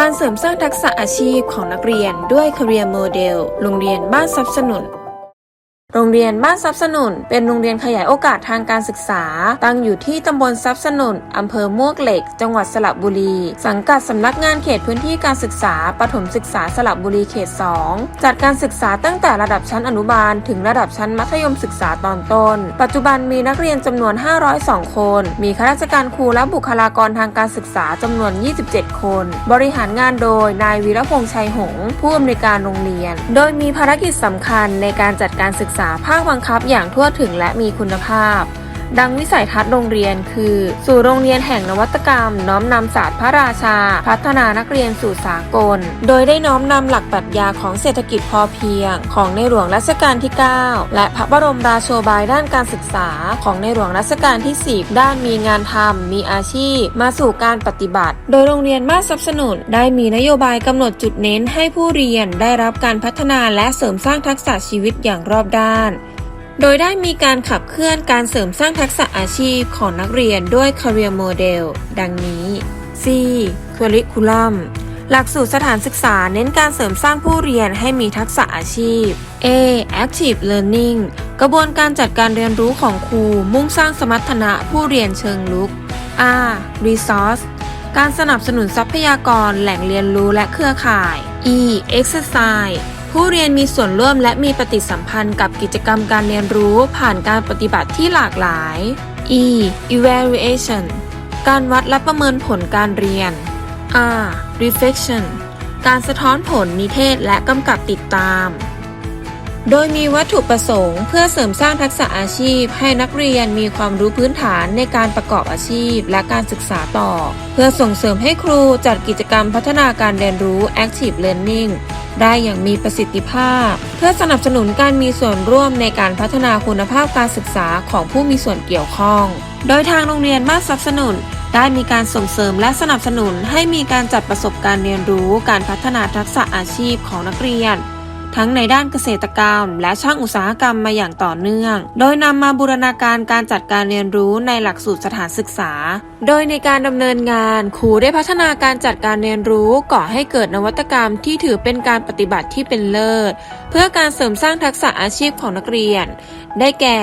การเสริมสร้างทักษะอาชีพของนักเรียนด้วย Career Model โรงเรียนบ้านทรัพย์สนุน โรงเรียนบ้านทรัพย์สนุน เป็นโรงเรียนขยายโอกาสทางการศึกษา ตั้งอยู่ที่ตำบลทรัพย์สนุนอำเภอมวกเหล็ก จังหวัดสระบุรี สังกัดสำนักงานเขตพื้นที่การศึกษาปฐมศึกษาสระบุรีเขต 2 จัดการศึกษาตั้งแต่ระดับชั้นอนุบาล ถึงระดับชั้นมัธยมศึกษาตอนต้น ปัจจุบันมีนักเรียนจำนวน 502 คน มีข้าราชการครูและบุคลากรทางการศึกษาจำนวน 27 คน บริหารงานโดยนายวีรพงษ์ชัยหงส์ผู้อำนวยการโรงเรียน โดยมีภารกิจสำคัญในการจัดการศึกษาษาภาคบังคับอย่างทั่วถึงและมีคุณภาพ ดังวิสัยทัศน์โรงเรียน คือ สู่โรงเรียนแห่งนวัตกรรม น้อมนำศาสตร์พระราชา พัฒนานักเรียนสู่สากล โดยได้น้อมนำหลักปรัชญาของเศรษฐกิจพอเพียง ของในหลวงรัชกาลที่ 9 และพระบรมราโชบายด้านการศึกษา ของในหลวงรัชกาลที่ 10 ด้านมีงานทำมีอาชีพ มาสู่การปฏิบัติ โดยโรงเรียนบ้านสนับสนุนได้มีนโยบายกำหนดจุดเน้นให้ผู้เรียนได้รับการพัฒนาและเสริมสร้างทักษะชีวิตอย่างรอบด้าน โดยได้มีการขับเคลื่อนการเสริมสร้างทักษะอาชีพของนักเรียนด้วย Career Model ดังนี้ C Curriculum หลักสูตรสถานศึกษาเน้นการเสริมสร้างผู้เรียนให้มีทักษะอาชีพ A Active Learning กระบวนการจัดการเรียนรู้ของครู มุ่งสร้างสมรรถนะผู้เรียนเชิงลุก R Resource การสนับสนุนทรัพยากรแหล่งเรียนรู้และเครือข่าย E Exercise ผู้เรียนมีส่วนร่วมและมีปฏิสัมพันธ์กับกิจกรรมการเรียนรู้ผ่านการปฏิบัติที่หลากหลาย E Evaluation การวัดและประเมินผลการเรียน R Reflection การสะท้อนผลนิเทศและกำกับติดตาม โดยมีวัตถุประสงค์เพื่อเสริมสร้างทักษะอาชีพ ให้นักเรียนมีความรู้พื้นฐานในการประกอบอาชีพ และการศึกษาต่อ เพื่อส่งเสริมให้ครูจัดกิจกรรมพัฒนาการเรียนรู้ Active Learning ได้อย่างมีประสิทธิภาพ เพื่อสนับสนุนการมีส่วนร่วมในการพัฒนาคุณภาพการศึกษาของผู้มีส่วนเกี่ยวข้อง โดยทางโรงเรียนบ้านสนับสนุน ได้มีการส่งเสริมและสนับสนุนให้มีการจัดประสบการณ์เรียนรู้ การพัฒนาทักษะอาชีพของนักเรียน ทั้งในด้านเกษตรกรรม และช่างอุตสาหกรรมมาอย่างต่อเนื่อง โดยนำมาบูรณาการการจัดการเรียนรู้ในหลักสูตรสถานศึกษา โดยในการดำเนินงานครูได้พัฒนาการจัดการเรียนรู้ก่อให้เกิดนวัตกรรมที่ถือเป็นการปฏิบัติที่เป็นเลิศ เพื่อการเสริมสร้างทักษะอาชีพของนักเรียน ได้แก่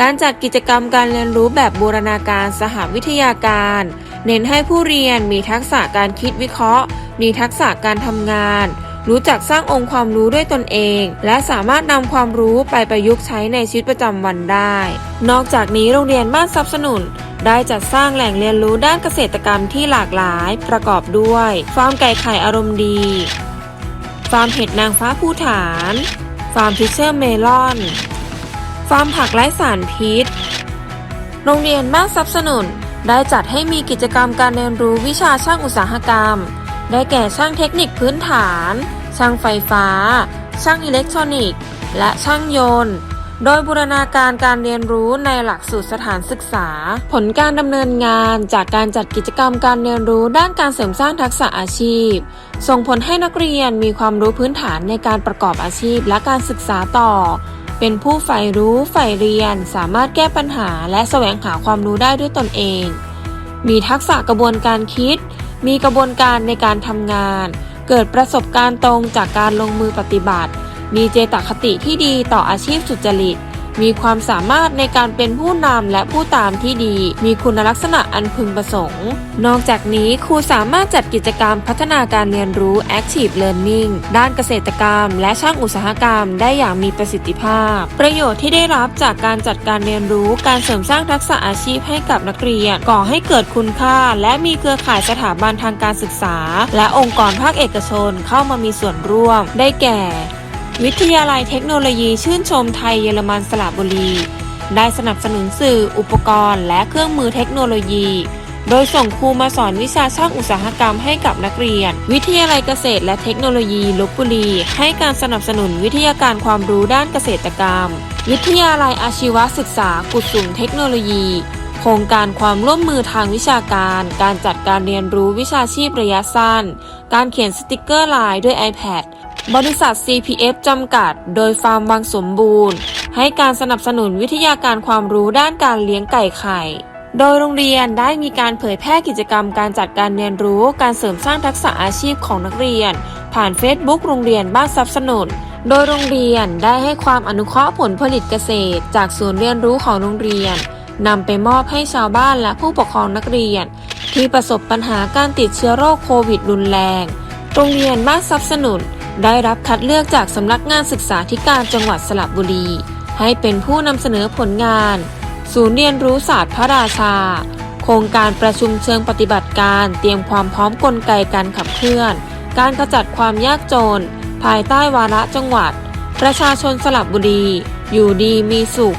การจัดกิจกรรมการเรียนรู้แบบบูรณาการสหวิทยาการ เน้นให้ผู้เรียนมีทักษะการคิดวิเคราะห์ มีทักษะการทำงาน รู้จักสร้างองค์ความรู้ด้วยตนเอง และสามารถนำความรู้ไปประยุกต์ใช้ในชีวิตประจำวันได้ นอกจากนี้โรงเรียนบ้านทรัพย์สนุนได้จัดสร้างแหล่งเรียนรู้ด้านเกษตรกรรมที่หลากหลายประกอบด้วยฟาร์มไก่ไข่อารมณ์ดี ฟาร์มเห็ดนางฟ้าภูฐาน ฟาร์มฟิชเชอร์เมลอน ฟาร์มผักไร้สารพิษ โรงเรียนบ้านทรัพย์สนุนได้จัดให้มีกิจกรรมการเรียนรู้วิชาช่างอุตสาหกรรม ได้แก่ช่างเทคนิคพื้นฐาน ช่างไฟฟ้า ช่างอิเล็กทรอนิกส์ และช่างยนต์ โดยบูรณาการการเรียนรู้ในหลักสูตรสถานศึกษา ผลการดำเนินงานจากการจัดกิจกรรมการเรียนรู้ด้านการเสริมสร้างทักษะอาชีพ ส่งผลให้นักเรียนมีความรู้พื้นฐานในการประกอบอาชีพและการศึกษาต่อเป็นผู้ใฝ่รู้ใฝ่เรียน สามารถแก้ปัญหาและแสวงหาความรู้ได้ด้วยตนเอง มีทักษะกระบวนการคิด มีกระบวนการในการทำงาน เกิดประสบการณ์ตรงจากการลงมือปฏิบัติ มีเจตคติที่ดีต่ออาชีพสุจริต มีความสามารถในการเป็นผู้นำและผู้ตามที่ดี มีคุณลักษณะอันพึงประสงค์ นอกจากนี้ครูสามารถจัดกิจกรรมพัฒนาการเรียนรู้ Active Learning ด้านเกษตรกรรม และช่างอุตสาหกรรม ได้อย่างมีประสิทธิภาพ ประโยชน์ที่ได้รับจากการจัดการเรียนรู้การเสริมสร้างทักษะอาชีพให้กับนักเรียน ก่อให้เกิดคุณค่า และมีเครือข่ายสถาบันทางการศึกษา และองค์กรภาคเอกชนเข้ามามีส่วนร่วม ได้แก่ วิทยาลัยเทคโนโลยีชื่นชมไทยเยอรมันสระบุรี ได้สนับสนุนสื่ออุปกรณ์ และเครื่องมือเทคโนโลยี โดยส่งครูมาสอนวิชาช่างอุตสาหกรรมให้กับนักเรียน วิทยาลัยเกษตรและเทคโนโลยีลบบุรี ให้การสนับสนุนวิทยาการความรู้ด้านเกษตรกรรม วิทยาลัยอาชีวศึกษากุสุมเทคโนโลยี โครงการความร่วมมือทางวิชาการ การจัดการเรียนรู้วิชาชีพระยะสั้น การเขียนสติกเกอร์ลายด้วย iPad บริษัท CPF จำกัด โดยฟาร์มวังสมบูรณ์ ให้การสนับสนุนวิทยาการความรู้ด้านการเลี้ยงไก่ไข่ โดยโรงเรียนได้มีการเผยแพร่กิจกรรมการจัดการเรียนรู้ การเสริมสร้างทักษะอาชีพของนักเรียน ผ่าน Facebook โรงเรียนบ้านทรัพย์สนุน โดยโรงเรียนได้ให้ความอนุเคราะห์ผลผลิตเกษตร จากศูนย์เรียนรู้ของโรงเรียนนำไปมอบให้ชาวบ้านและผู้ปกครองนักเรียน ที่ประสบปัญหาการติดเชื้อโรคโควิดรุนแรง โรงเรียนบ้านทรัพย์สนุน ได้รับคัดเลือกจากสำนักงานศึกษาธิการจังหวัดสระบุรี ให้เป็นผู้นำเสนอผลงาน ศูนย์เรียนรู้ศาสตร์พระราชา โครงการประชุมเชิงปฏิบัติการเตรียมความพร้อมกลไกการขับเคลื่อน การขจัดความยากจน ภายใต้วาระจังหวัด ประชาชนสระบุรี อยู่ดีมีสุข